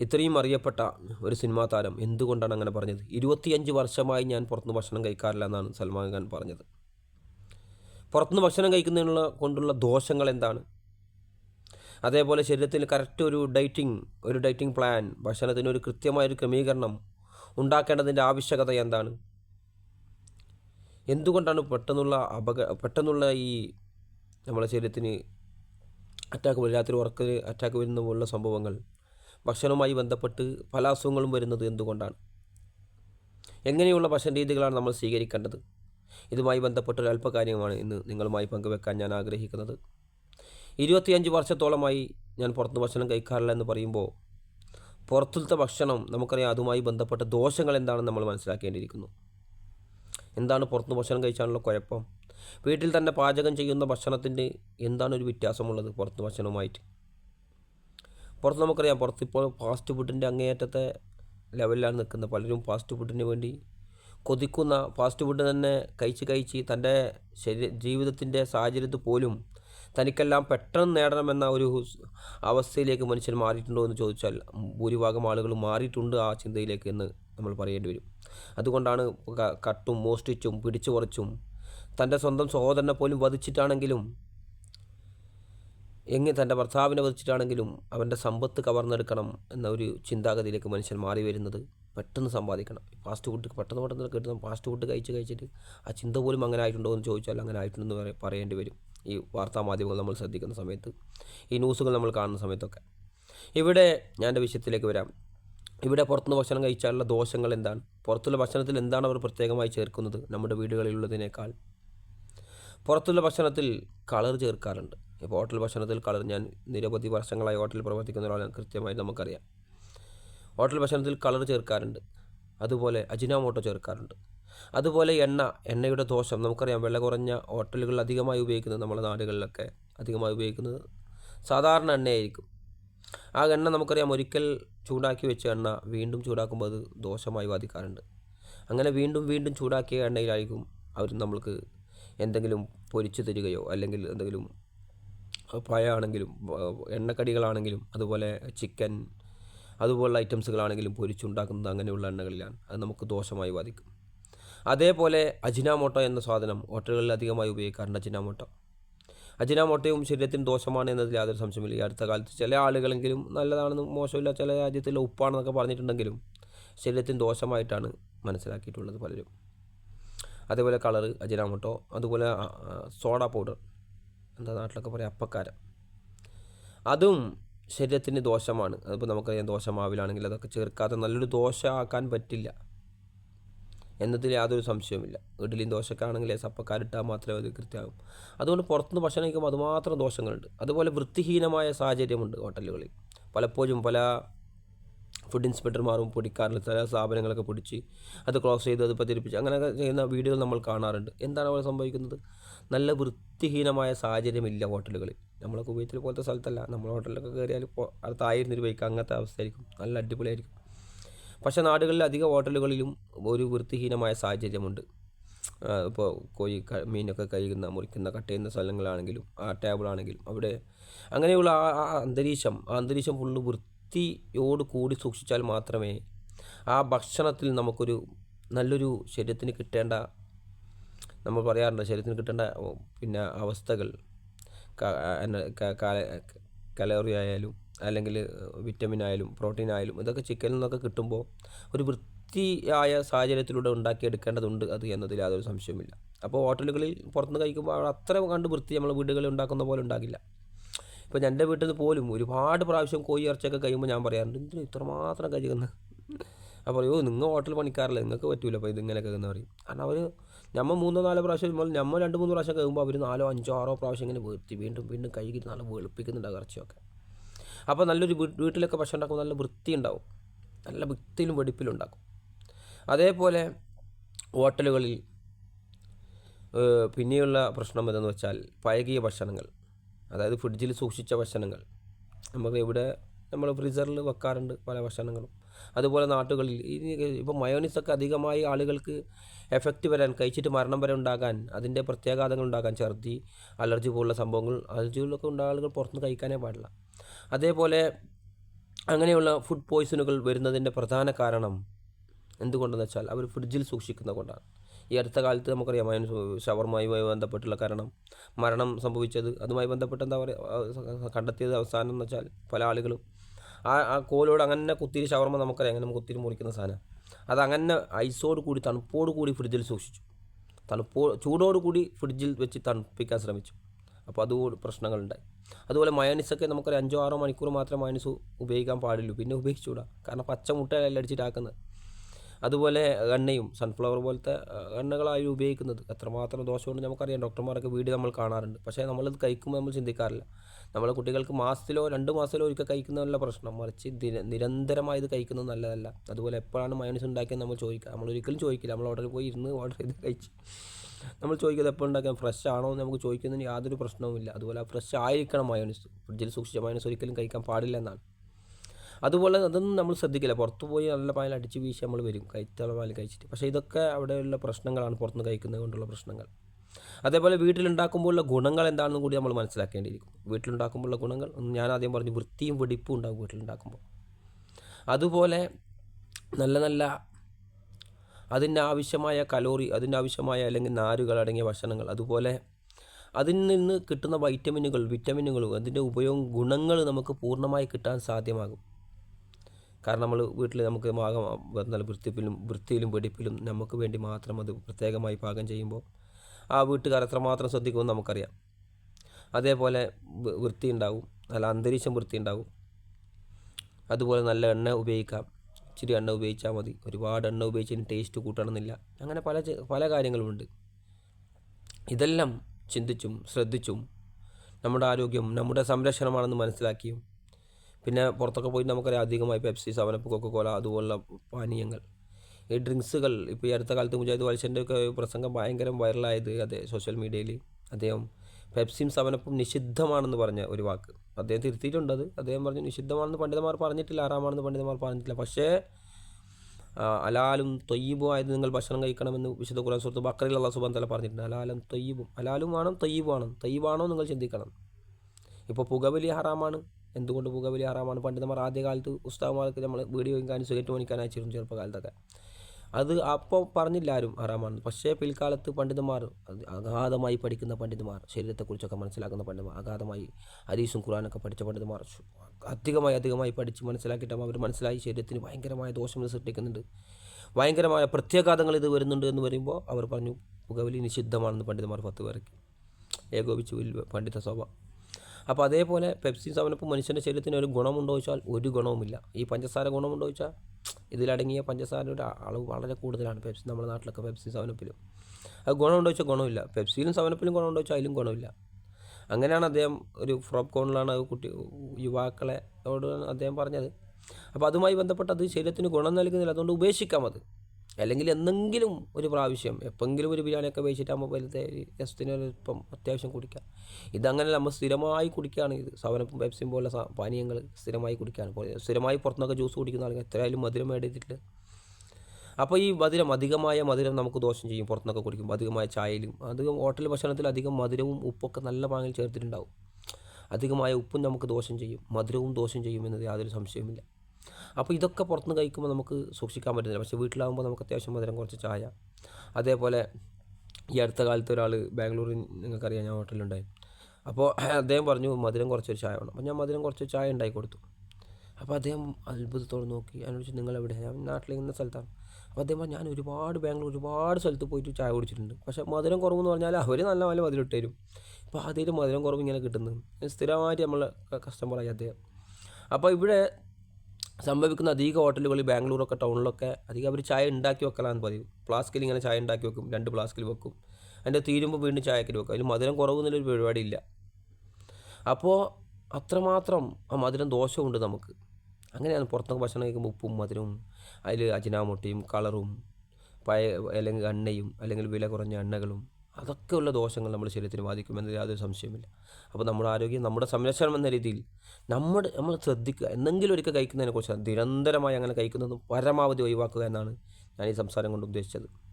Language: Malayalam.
ഇത്രയും അറിയപ്പെട്ട ഒരു സിനിമാ താരം എന്തുകൊണ്ടാണ് അങ്ങനെ പറഞ്ഞത്? ഇരുപത്തിയഞ്ച് വർഷമായി ഞാൻ പുറത്തുനിന്ന് ഭക്ഷണം കഴിക്കാറില്ല എന്നാണ് സൽമാൻ ഖാൻ പറഞ്ഞത്. പുറത്തുനിന്ന് ഭക്ഷണം കഴിക്കുന്നതിനുള്ള കൊണ്ടുള്ള ദോഷങ്ങൾ എന്താണ്? അതേപോലെ ശരീരത്തിൽ കറക്റ്റ് ഒരു ഡൈറ്റിംഗ് ഒരു ഡൈറ്റിംഗ് പ്ലാൻ ഭക്ഷണത്തിന് ഒരു കൃത്യമായൊരു ക്രമീകരണം ഉണ്ടാക്കേണ്ടതിന്റെ ആവശ്യകത എന്താണ്? എന്തുകൊണ്ടാണ് പെട്ടെന്നുള്ള അപക പെട്ടെന്നുള്ള ഈ നമ്മുടെ ശരീരത്തിന് അറ്റാക്ക് രാത്രി ഉറക്കിൽ അറ്റാക്ക് വരുന്ന പോലുള്ള സംഭവങ്ങൾ ഭക്ഷണവുമായി ബന്ധപ്പെട്ട് പല അസുഖങ്ങളും വരുന്നത് എന്തുകൊണ്ടാണ്? എങ്ങനെയുള്ള ഭക്ഷണ രീതികളാണ് നമ്മൾ സ്വീകരിക്കേണ്ടത്? ഇതുമായി ബന്ധപ്പെട്ട ഒരു അല്പകാര്യമാണ് ഇന്ന് നിങ്ങളുമായി പങ്കുവെക്കാൻ ഞാൻ ആഗ്രഹിക്കുന്നത്. ഇരുപത്തിയഞ്ച് വർഷത്തോളമായി ഞാൻ പുറത്ത് ഭക്ഷണം കഴിക്കാറില്ല എന്ന് പറയുമ്പോൾ പുറത്തുത്തെ ഭക്ഷണം നമുക്കറിയാം അതുമായി ബന്ധപ്പെട്ട ദോഷങ്ങൾ എന്താണെന്ന് നമ്മൾ മനസ്സിലാക്കേണ്ടിയിരിക്കുന്നു. എന്താണ് പുറത്തുനിന്ന് ഭക്ഷണം കഴിച്ചാലുള്ള കുഴപ്പം? വീട്ടിൽ തന്നെ പാചകം ചെയ്യുന്ന ഭക്ഷണത്തിന്റെ എന്താണ് ഒരു വ്യത്യാസമുള്ളത് പുറത്ത് ഭക്ഷണവുമായിട്ട്? പുറത്ത് നമുക്കറിയാം പുറത്തിപ്പോൾ ഫാസ്റ്റ് ഫുഡിന്റെ അങ്ങേയറ്റത്തെ ലെവലിലാണ് നിൽക്കുന്നത്. പലരും ഫാസ്റ്റ് ഫുഡിന് വേണ്ടി കൊതിക്കുന്ന ഫാസ്റ്റ് ഫുഡ് തന്നെ കഴിച്ച് കഴിച്ച് തന്റെ ശരീര ജീവിതത്തിന്റെ സാഹചര്യത്തിൽ പോലും തനിക്കെല്ലാം പെട്ടെന്ന് നേടണമെന്ന ഒരു അവസ്ഥയിലേക്ക് മനുഷ്യൻ മാറിയിട്ടുണ്ടോ എന്ന് ചോദിച്ചാൽ ഭൂരിഭാഗം ആളുകൾ മാറിയിട്ടുണ്ട് ആ ചിന്തയിലേക്ക് എന്ന് നമ്മൾ പറയേണ്ടി വരും. അതുകൊണ്ടാണ് കട്ടും മോഷ്ടിച്ചും പിടിച്ചു കുറച്ചും തന്റെ സ്വന്തം സഹോദരനെ പോലും വധിച്ചിട്ടാണെങ്കിലും എങ്ങനെ തന്റെ ഭർത്താവിനെ വധിച്ചിട്ടാണെങ്കിലും അവന്റെ സമ്പത്ത് കവർന്നെടുക്കണം എന്ന ഒരു ചിന്താഗതിയിലേക്ക് മനുഷ്യൻ മാറി വരുന്നത് പെട്ടെന്ന് സമ്പാദിക്കണം. ഫാസ്റ്റ് ഫുഡ് പെട്ടെന്ന് പെട്ടെന്ന് കിട്ടുന്ന ഫാസ്റ്റ് ഫുഡ് കഴിച്ച് കഴിച്ചിട്ട് ആ ചിന്ത പോലും അങ്ങനെ ആയിട്ടുണ്ടോ എന്ന് ചോദിച്ചാൽ അങ്ങനെ ആയിട്ടുണ്ടെന്ന് പറയേണ്ടി വരും. ഈ വാർത്താ മാധ്യമങ്ങൾ നമ്മൾ ശ്രദ്ധിക്കുന്ന സമയത്ത് ഈ ന്യൂസുകൾ നമ്മൾ കാണുന്ന സമയത്തൊക്കെ. ഇവിടെ ഞാൻ എന്റെ വിഷയത്തിലേക്ക് വരാം. ഇവിടെ പുറത്തുനിന്ന് ഭക്ഷണം കഴിച്ചാലുള്ള ദോഷങ്ങൾ എന്താണ്? പുറത്തുള്ള ഭക്ഷണത്തിൽ എന്താണ് അവർ പ്രത്യേകമായി ചേർക്കുന്നത്? നമ്മുടെ വീടുകളിലുള്ളതിനേക്കാൾ പുറത്തുള്ള ഭക്ഷണത്തിൽ കളർ ചേർക്കാറുണ്ട്. ഇപ്പോൾ ഹോട്ടൽ ഭക്ഷണത്തിൽ കളർ ഞാൻ നിരവധി വർഷങ്ങളായി ഹോട്ടലിൽ പ്രവർത്തിക്കുന്ന ഒരാളാണ്. കൃത്യമായി നമുക്കറിയാം. ഹോട്ടൽ ഭക്ഷണത്തിൽ കളർ ചേർക്കാറുണ്ട്. അതുപോലെ അജിനാമോട്ടോ ചേർക്കാറുണ്ട്. അതുപോലെ എണ്ണ എണ്ണയുടെ ദോഷം. നമുക്കറിയാം വില കുറഞ്ഞ ഹോട്ടലുകൾ അധികമായി ഉപയോഗിക്കുന്നത് നമ്മുടെ നാടുകളിലൊക്കെ അധികമായി ഉപയോഗിക്കുന്നത് സാധാരണ എണ്ണയായിരിക്കും. ആ എണ്ണ നമുക്കറിയാം ഒരിക്കൽ ചൂടാക്കി വെച്ച എണ്ണ വീണ്ടും ചൂടാക്കുമ്പോൾ അത് ദോഷമായി ബാധിക്കാറുണ്ട്. അങ്ങനെ വീണ്ടും വീണ്ടും ചൂടാക്കിയ എണ്ണയിലായിരിക്കും അവർ നമ്മൾക്ക് എന്തെങ്കിലും പൊരിച്ചു തരികയോ അല്ലെങ്കിൽ എന്തെങ്കിലും പഴമാണെങ്കിലും എണ്ണക്കടികളാണെങ്കിലും അതുപോലെ ചിക്കൻ അതുപോലുള്ള ഐറ്റംസുകളാണെങ്കിലും പൊരിച്ചുണ്ടാക്കുന്നത് അങ്ങനെയുള്ള എണ്ണകളിലാണ്. അത് നമുക്ക് ദോഷമായി ബാധിക്കും. അതേപോലെ അജിനാമോട്ടോ എന്ന സാധനം ഹോട്ടലുകളിൽ അധികമായി ഉപയോഗിക്കാറുണ്ട് അജിനാമോട്ടോ. അജിനാമോട്ടയും ശരീരത്തിന് ദോഷമാണ് എന്നതിൽ യാതൊരു സംശയമില്ല ഈ അടുത്ത കാലത്ത് ചില ആളുകളെങ്കിലും നല്ലതാണെന്നും മോശമില്ല ചില രാജ്യത്തിൽ ഉപ്പാണെന്നൊക്കെ പറഞ്ഞിട്ടുണ്ടെങ്കിലും ശരീരത്തിന് ദോഷമായിട്ടാണ് മനസ്സിലാക്കിയിട്ടുള്ളത് പലരും. അതേപോലെ കളറ് അജിനാമോട്ടോ അതുപോലെ സോഡ പൗഡർ. എന്താ നാട്ടിലൊക്കെ പറയാം അപ്പക്കാരം. അതും ശരീരത്തിന് ദോഷമാണ്. അതിപ്പോൾ നമുക്കറിയാം ദോഷമാവിലാണെങ്കിൽ അതൊക്കെ ചേർക്കാതെ നല്ലൊരു ദോശ ആക്കാൻ പറ്റില്ല. എന്നതിൽ യാതൊരു സംശയവുമില്ല. ഇഡ്ഡലിയും ദോശക്കാണെങ്കിൽ സപ്പക്കാരിട്ടാൽ മാത്രമേ അത് കൃത്യമാകും. അതുകൊണ്ട് പുറത്തുനിന്ന് ഭക്ഷണം കഴിക്കുമ്പോൾ അതുമാത്രം ദോഷങ്ങളുണ്ട്. അതുപോലെ വൃത്തിഹീനമായ സാഹചര്യമുണ്ട് ഹോട്ടലുകളിൽ. പലപ്പോഴും പല ഫുഡ് ഇൻസ്പെക്ടർമാരും പൊടിക്കാറിൽ ചില സ്ഥാപനങ്ങളൊക്കെ പൊടിച്ച് അത് ക്ലോസ് ചെയ്ത് അത് പ്രചരിപ്പിച്ച് അങ്ങനെയൊക്കെ ചെയ്യുന്ന വീഡിയോകൾ നമ്മൾ കാണാറുണ്ട്. എന്താണ് അവിടെ സംഭവിക്കുന്നത്? നല്ല വൃത്തിഹീനമായ സാഹചര്യമില്ല ഹോട്ടലുകളിൽ. നമ്മളെ കുവൈത്തിൽ പോലത്തെ സ്ഥലത്തല്ല. നമ്മൾ ഹോട്ടലിലൊക്കെ കയറിയാൽ അടുത്ത ആയിരം രൂപയ്ക്ക് അങ്ങനത്തെ അവസ്ഥയായിരിക്കും. നല്ല അടിപൊളിയായിരിക്കും. പക്ഷേ നാടുകളിൽ അധിക ഹോട്ടലുകളിലും ഒരു വൃത്തിഹീനമായ സാഹചര്യമുണ്ട്. ഇപ്പോൾ കോഴി മീനൊക്കെ കഴുകുന്ന മുറിക്കുന്ന കട്ട് ചെയ്യുന്ന സ്ഥലങ്ങളാണെങ്കിലും ആ ടേബിളാണെങ്കിലും അവിടെ അങ്ങനെയുള്ള ആ അന്തരീക്ഷം ആ അന്തരീക്ഷം ഫുള്ള് വൃത്തിയോട് കൂടി സൂക്ഷിച്ചാൽ മാത്രമേ ആ ഭക്ഷണത്തിൽ നമുക്കൊരു നല്ലൊരു ശരീരത്തിന് കിട്ടേണ്ട നമ്മൾ പറയാറുണ്ട് ശരീരത്തിന് കിട്ടേണ്ട പിന്നെ അവസ്ഥകൾ കലോറി ആയാലും അല്ലെങ്കിൽ വിറ്റമിൻ ആയാലും പ്രോട്ടീൻ ആയാലും ഇതൊക്കെ ചിക്കനിൽ നിന്നൊക്കെ കിട്ടുമ്പോൾ ഒരു വൃത്തിയായ സാഹചര്യത്തിലൂടെ ഉണ്ടാക്കിയെടുക്കേണ്ടതുണ്ട് അത് എന്നതിൽ യാതൊരു സംശയവുമില്ല. അപ്പോൾ ഹോട്ടലുകളിൽ പുറത്തുനിന്ന് കഴിക്കുമ്പോൾ അത്ര കണ്ട് വൃത്തി നമ്മൾ വീടുകളിൽ ഉണ്ടാക്കുന്ന പോലെ ഉണ്ടാകില്ല. ഇപ്പോൾ എന്റെ വീട്ടിൽ നിന്ന് പോലും ഒരുപാട് പ്രാവശ്യം കോഴി ഇറച്ചിയൊക്കെ കഴിയുമ്പോൾ ഞാൻ പറയാറുണ്ട് എന്തിനാ ഇത്രമാത്രം കഴിക്കുന്നത് അപ്പോൾ പറയും ഓ നിങ്ങൾ ഹോട്ടൽ പണിക്കാറില്ല നിങ്ങൾക്ക് പറ്റൂല. അപ്പോൾ ഇതിങ്ങനെയൊക്കെ എന്ന് പറയും. കാരണം അവർ നമ്മൾ മൂന്നോ നാലോ പ്രാവശ്യം നമ്മൾ രണ്ട് മൂന്ന് പ്രാവശ്യം കഴിയുമ്പോൾ അവർ നാലോ അഞ്ചോ ആറോ പ്രാവശ്യം ഇങ്ങനെ വീഴ്ത്തി വീണ്ടും വീണ്ടും കഴുകിയിട്ട് നല്ല വെളുപ്പിക്കുന്നുണ്ട് ഇറച്ചിയൊക്കെ. അപ്പോൾ നല്ലൊരു വീട്ടിലൊക്കെ ഭക്ഷണം ഉണ്ടാക്കുമ്പോൾ നല്ല വൃത്തി ഉണ്ടാവും. നല്ല വൃത്തിയിലും വെടിപ്പിലും ഉണ്ടാക്കും. അതേപോലെ ഹോട്ടലുകളിൽ പിന്നെയുള്ള പ്രശ്നം എന്തെന്ന് വെച്ചാൽ പഴകിയ ഭക്ഷണങ്ങൾ. അതായത് ഫ്രിഡ്ജിൽ സൂക്ഷിച്ച ഭക്ഷണങ്ങൾ. നമുക്ക് ഇവിടെ നമ്മൾ ഫ്രീസറിൽ വെക്കാറുണ്ട് പല ഭക്ഷണങ്ങളും. അതുപോലെ നാട്ടുകളിൽ ഇപ്പോൾ മയോണീസൊക്കെ അധികമായി ആളുകൾക്ക് എഫക്റ്റ് വരാൻ കഴിച്ചിട്ട് മരണം വരെ ഉണ്ടാകാൻ അതിന്റെ പ്രത്യാഘാതങ്ങൾ ഉണ്ടാകാൻ ഛർദി അലർജി പോലുള്ള സംഭവങ്ങൾ അലർജികളൊക്കെ ഉള്ള ആളുകൾ പുറത്തുനിന്ന് കഴിക്കാനേ പാടില്ല. അതേപോലെ അങ്ങനെയുള്ള ഫുഡ് പോയ്സണുകൾ വരുന്നതിന്റെ പ്രധാന കാരണം എന്തുകൊണ്ടെന്ന് വെച്ചാൽ അവർ ഫ്രിഡ്ജിൽ സൂക്ഷിക്കുന്നത് കൊണ്ടാണ്. ഈ അടുത്ത കാലത്ത് നമുക്കറിയാം അതിന് ഷവർമയുമായി ബന്ധപ്പെട്ടുള്ള കാരണം. മരണം സംഭവിച്ചത് അതുമായി ബന്ധപ്പെട്ട് എന്താ പറയുക കണ്ടെത്തിയത് അവസാനം എന്ന് വെച്ചാൽ പല ആളുകളും. ആ ആ കോലോട് അങ്ങനെ കുത്തിരി ഷവർമ നമുക്കറിയാം അങ്ങനെ കുത്തിരി മുറിക്കുന്ന സാധനം. അത് അങ്ങനെ ഐസോട് കൂടി തണുപ്പോട് കൂടി ഫ്രിഡ്ജിൽ സൂക്ഷിച്ചു. തണുപ്പോ ചൂടോട് കൂടി ഫ്രിഡ്ജിൽ വെച്ച് തണുപ്പിക്കാൻ ശ്രമിച്ചു. അപ്പോൾ അതുകൊണ്ട് പ്രശ്നങ്ങളുണ്ടായി. അതുപോലെ മയോനിസൊക്കെ നമുക്കൊരു അഞ്ചോ ആറോ മണിക്കൂർ മാത്രമേ മയോനിസ് ഉപയോഗിക്കാൻ പാടുള്ളൂ. പിന്നെ ഉപയോഗിച്ചുകൂടാ? കാരണം പച്ച മുട്ടയല്ല അടിച്ചിട്ടാക്കുന്നത്. അതുപോലെ എണ്ണയും സൺഫ്ലവർ പോലത്തെ എണ്ണകളായി ഉപയോഗിക്കുന്നത്. എത്രമാത്രം ദോഷമുണ്ട് നമുക്കറിയാം. ഡോക്ടർമാരൊക്കെ വീഡിയോ നമ്മൾ കാണാറുണ്ട്. പക്ഷേ നമ്മളത് കഴിക്കുമ്പോൾ നമ്മൾ ചിന്തിക്കാറില്ല. നമ്മളെ കുട്ടികൾക്ക് മാസത്തിലോ രണ്ട് മാസത്തിലോ ഒരിക്കൽ കഴിക്കുന്നതല്ല പ്രശ്നം. മറിച്ച് നിരന്തരമായി ഇത് കഴിക്കുന്നത് നല്ലതല്ല. അതുപോലെ എപ്പോഴാണ് മയോണീസ് ഉണ്ടാക്കിയത് നമ്മൾ ചോദിക്കുക നമ്മൾ ഒരിക്കലും ചോദിക്കില്ല. നമ്മൾ ഓർഡർ പോയി ഇരുന്ന് ഓർഡർ ചെയ്ത് കഴിച്ച് നമ്മൾ ചോദിക്കുന്നത് എപ്പോൾ ഉണ്ടാക്കാൻ ഫ്രഷ് ആണോ എന്ന് നമുക്ക് ചോദിക്കുന്നതിന് യാതൊരു പ്രശ്നവുമില്ല. അതുപോലെ ഫ്രഷ് ആയിരിക്കണം മയോണീസ്. ഫ്രിഡ്ജിൽ സൂക്ഷിച്ച മയോണീസ് ഒരിക്കലും കഴിക്കാൻ പാടില്ല എന്നാണ്. അതുപോലെ അതൊന്നും നമ്മൾ ശ്രദ്ധിക്കില്ല. പുറത്ത് പോയി നല്ല പാൽ അടിച്ച് വീശി നമ്മൾ വരും. കഴിച്ചുള്ള പാൽ കഴിച്ചിട്ട്. പക്ഷേ ഇതൊക്കെ അവിടെയുള്ള പ്രശ്നങ്ങളാണ്. പുറത്തുനിന്ന് കഴിക്കുന്നത് കൊണ്ടുള്ള പ്രശ്നങ്ങൾ. അതേപോലെ വീട്ടിലുണ്ടാക്കുമ്പോഴുള്ള ഗുണങ്ങൾ എന്താണെന്നും കൂടി നമ്മൾ മനസ്സിലാക്കേണ്ടിയിരിക്കും വീട്ടിലുണ്ടാക്കുമ്പോഴുള്ള ഗുണങ്ങൾ ഞാൻ ആദ്യം പറഞ്ഞു വൃത്തിയും വെടിപ്പും ഉണ്ടാകും വീട്ടിലുണ്ടാക്കുമ്പോൾ. അതുപോലെ നല്ല നല്ല അതിന്റെ ആവശ്യമായ കലോറി അതിന്റെ ആവശ്യമായ അല്ലെങ്കിൽ നാരുകൾ അടങ്ങിയ ഭക്ഷണങ്ങൾ അതുപോലെ അതിൽ നിന്ന് കിട്ടുന്ന വൈറ്റമിനുകൾ വിറ്റമിനുകൾ അതിന്റെ ഉപയോഗം ഗുണങ്ങൾ നമുക്ക് പൂർണമായി കിട്ടാൻ സാധ്യമാകും. കാരണം നമ്മൾ വീട്ടിൽ നമുക്ക് പാകം നല്ല വൃത്തിപ്പിലും വൃത്തിയിലും വെടിപ്പിലും നമുക്ക് വേണ്ടി മാത്രം അത് പ്രത്യേകമായി പാകം ചെയ്യുമ്പോൾ ആ വീട്ടുകാർ എത്രമാത്രം ശ്രദ്ധിക്കുമെന്ന് നമുക്കറിയാം. അതേപോലെ വൃത്തി ഉണ്ടാവും നല്ല അന്തരീക്ഷം വൃത്തി ഉണ്ടാവും അതുപോലെ നല്ല എണ്ണ ഉപയോഗിക്കാം. ഇച്ചിരി എണ്ണ ഉപയോഗിച്ചാൽ മതി. ഒരുപാട് എണ്ണ ഉപയോഗിച്ചതിന് ടേസ്റ്റ് കൂട്ടണമെന്നില്ല. അങ്ങനെ പല പല കാര്യങ്ങളുമുണ്ട് ഇതെല്ലാം ചിന്തിച്ചും ശ്രദ്ധിച്ചും നമ്മുടെ ആരോഗ്യം നമ്മുടെ സംരക്ഷണമാണെന്ന് മനസ്സിലാക്കിയും പിന്നെ പുറത്തൊക്കെ പോയിട്ട് നമുക്കറിയാം അധികമായി പെപ്സി സെവനപ്പ് കൊക്കക്കോല അതുപോലുള്ള പാനീയങ്ങൾ. ഈ ഡ്രിങ്ക്സുകൾ ഇപ്പോൾ ഈ അടുത്ത കാലത്ത് മുജാഹിദ് വത്സന്റെ ഒക്കെ പ്രസംഗം ഭയങ്കര വൈറലായത് അതെ സോഷ്യൽ മീഡിയയിൽ അദ്ദേഹം പെപ്സിയും സെവനപ്പും നിഷിദ്ധമാണെന്ന് പറഞ്ഞ ഒരു വാക്ക്. അദ്ദേഹം തിരുത്തിയിട്ടുണ്ട് അത്. അദ്ദേഹം പറഞ്ഞു നിഷിദ്ധമാണെന്ന് പണ്ഡിതന്മാർ പറഞ്ഞിട്ടില്ല ആറാമാണെന്ന് പണ്ഡിതന്മാർ പറഞ്ഞിട്ടില്ല. പക്ഷേ അലാലും തൊയ്യബും ആയത് നിങ്ങൾ ഭക്ഷണം കഴിക്കണമെന്ന് വിശുദ്ധ ഖുർആൻ സുഹൃത്ത് ബക്കറിൽ അള്ളാഹു സുബാൻ തല പറഞ്ഞിട്ടുണ്ട്. അലാലും തൊയ്യബും. അലാലും വേണം തൊയ്യബും വേണം തൊയ്യബാണോ നിങ്ങൾ ചിന്തിക്കണം. ഇപ്പോൾ പുകവലി ഹറാമാണ്. എന്തുകൊണ്ട് പുകവലി പണ്ട് നമ്മൾ ആദ്യകാലത്ത് ഉസ്താവുമാർക്ക് നമ്മൾ വീഡിയോ കാണിച്ച് സിഗരറ്റ് മണിക്കാൻ അയച്ചിരുന്നു ചെറുപ്പകാലത്തൊക്കെ. അത് അപ്പോൾ പറഞ്ഞില്ല ആരും ഹറാമാണ് പക്ഷേ പിൽക്കാലത്ത് പണ്ഡിതന്മാർ അഗാധമായി പഠിക്കുന്ന പണ്ഡിതന്മാർ ശരീരത്തെക്കുറിച്ചൊക്കെ മനസ്സിലാക്കുന്ന പണ്ഡിതന്മാർ അഗാധമായി ഹദീസും ഖുറാനൊക്കെ പഠിച്ച പണ്ഡിതന്മാർ അധികമായി അധികമായി പഠിച്ച് മനസ്സിലാക്കിയിട്ട് അവർ മനസ്സിലായി ശരീരത്തിന് ഭയങ്കരമായ ദോഷങ്ങൾ സൃഷ്ടിക്കുന്നുണ്ട്. ഭയങ്കരമായ പ്രത്യാഘാതങ്ങൾ ഇത് വരുന്നുണ്ട് എന്ന് പറയുമ്പോൾ അവർ പറഞ്ഞു പുകവലി നിഷിദ്ധമാണെന്ന് പണ്ഡിതന്മാർ പത്ത് പേർക്ക് ഏകോപിച്ചു പണ്ഡിത സഭ അപ്പോൾ അതേപോലെ പെപ്സി സെവനപ്പ് മനുഷ്യന്റെ ശരീരത്തിന് ഒരു ഗുണമുണ്ടോ ചോദിച്ചാൽ ഒരു ഗുണവുമില്ല. ഈ പഞ്ചസാര ഗുണമുണ്ടോ ചോദിച്ചാൽ ഇതിലടങ്ങിയ പഞ്ചസാരയുടെ അളവ് വളരെ കൂടുതലാണ് പെപ്സി നമ്മുടെ നാട്ടിലൊക്കെ പെപ്സി സെവനപ്പിലും അത് ഗുണമുണ്ടോ ചോദിച്ചാൽ ഗുണമില്ല. പെപ്സിയിലും സെവനപ്പിലും ഗുണമുണ്ടോ ചോദിച്ചാൽ അതിലും ഗുണമില്ല. അങ്ങനെയാണ് അദ്ദേഹം ഒരു ഫ്രോപ്പ് കോണിലാണ് കുട്ടി യുവാക്കളെ അദ്ദേഹം പറഞ്ഞത്. അപ്പോൾ അതുമായി ബന്ധപ്പെട്ട് അത് ശരീരത്തിന് ഗുണം നൽകുന്നില്ല. അതുകൊണ്ട് ഉപേക്ഷിക്കാം അത്. അല്ലെങ്കിൽ എന്തെങ്കിലും ഒരു പ്രാവശ്യം എപ്പെങ്കിലും ഒരു ബിരിയാണിയൊക്കെ കഴിച്ചിട്ടാകുമ്പോൾ വലുതെ രസത്തിന് ഇപ്പം അത്യാവശ്യം കുടിക്കാം. ഇതങ്ങനെ നമ്മൾ സ്ഥിരമായി കുടിക്കുകയാണ് ഇത്. സവനപ്പം പെപ്സിയും പോലെ പാനീയങ്ങൾ സ്ഥിരമായി കുടിക്കുകയാണ് സ്ഥിരമായി പുറത്തുനിന്നൊക്കെ ജ്യൂസ് കുടിക്കുന്ന ആളുകൾ എത്രയായാലും മധുരം മേടിച്ചിട്ട്. അപ്പോൾ ഈ മധുരം അധികമായ മധുരം നമുക്ക് ദോഷം ചെയ്യും പുറത്തുനിന്നൊക്കെ കുടിക്കും അധികമായ ചായയിലും അധികം ഹോട്ടൽ ഭക്ഷണത്തിൽ അധികം മധുരവും ഉപ്പൊക്കെ നല്ല പാങ്ങിൽ ചേർത്തിട്ടുണ്ടാവും. അധികമായ ഉപ്പും നമുക്ക് ദോഷം ചെയ്യും. മധുരവും ദോഷം ചെയ്യും എന്നത് യാതൊരു സംശയവുമില്ല. അപ്പോൾ ഇതൊക്കെ പുറത്തുനിന്ന് കഴിക്കുമ്പോൾ നമുക്ക് സൂക്ഷിക്കാൻ പറ്റുന്നില്ല. പക്ഷേ വീട്ടിലാകുമ്പോൾ നമുക്ക് അത്യാവശ്യം മധുരം കുറച്ച് ചായ. അതേപോലെ ഈ അടുത്ത കാലത്ത് ഒരാൾ ബാംഗ്ലൂരിൽ നിങ്ങൾക്കറിയാം ഞാൻ ഹോട്ടലുണ്ടായി അപ്പോൾ അദ്ദേഹം പറഞ്ഞു മധുരം കുറച്ചൊരു ചായ വേണം. അപ്പോൾ ഞാൻ മധുരം കുറച്ച് ചായ ഉണ്ടാക്കി കൊടുത്തു. അപ്പോൾ അദ്ദേഹം അത്ഭുതത്തോടെ നോക്കി. അതിനോട് നിങ്ങൾ എവിടെ? ഞാൻ നാട്ടിൽ ഇന്ന സ്ഥലത്താണ്. അപ്പോൾ അദ്ദേഹം ഞാൻ ഒരുപാട് ബാംഗ്ലൂർ ഒരുപാട് സ്ഥലത്ത് പോയിട്ട് ചായ കുടിച്ചിട്ടുണ്ട്. പക്ഷേ മധുരം കുറവെന്ന് പറഞ്ഞാൽ അവർ നല്ല നല്ല മധുരം തരും. അപ്പോൾ അതിൽ മധുരം കുറവ് ഇങ്ങനെ കിട്ടുന്നത് സ്ഥിരമായിട്ട് നമ്മൾ കസ്റ്റമറായി അദ്ദേഹം. അപ്പോൾ ഇവിടെ സംഭവിക്കുന്ന അധിക ഹോട്ടലുകളിൽ ബാംഗ്ലൂരൊക്കെ ടൗണിലൊക്കെ അധികം അവർ ചായ ഉണ്ടാക്കി വെക്കലാണ് പതിവ് ഫ്ലാസ്കിൽ ഇങ്ങനെ ചായ ഉണ്ടാക്കി വെക്കും രണ്ട് ഫ്ലാസ്കിൽ വെക്കും. അതിന്റെ തീരുമ്പോൾ വീണ്ടും ചായക്കിൽ വെക്കും. അതിൽ മധുരം കുറവെന്നുള്ളൊരു പരിപാടിയില്ല. അപ്പോൾ അത്രമാത്രം ആ മധുരം ദോഷമുണ്ട് നമുക്ക്. അങ്ങനെയാണ് പുറത്തൊക്കെ ഭക്ഷണം കഴിക്കുമ്പോൾ ഉപ്പും മധുരവും അതിൽ അജിനാമുട്ടിയും കളറും പഴയ അല്ലെങ്കിൽ എണ്ണയും അല്ലെങ്കിൽ വില കുറഞ്ഞ എണ്ണകളും അതൊക്കെയുള്ള ദോഷങ്ങൾ നമ്മുടെ ശരീരത്തിന് ബാധിക്കുമെന്ന് യാതൊരു സംശയമില്ല അപ്പോൾ നമ്മുടെ ആരോഗ്യം നമ്മുടെ സംരക്ഷണം എന്ന രീതിയിൽ നമ്മുടെ നമ്മൾ ശ്രദ്ധിക്കുക. എന്തെങ്കിലും ഒരിക്കൽ കഴിക്കുന്നതിനെക്കുറിച്ച് നിരന്തരമായി അങ്ങനെ കഴിക്കുന്നതും പരമാവധി ഒഴിവാക്കുക എന്നാണ് ഞാൻ ഈ സംസാരം കൊണ്ട് ഉദ്ദേശിച്ചത്.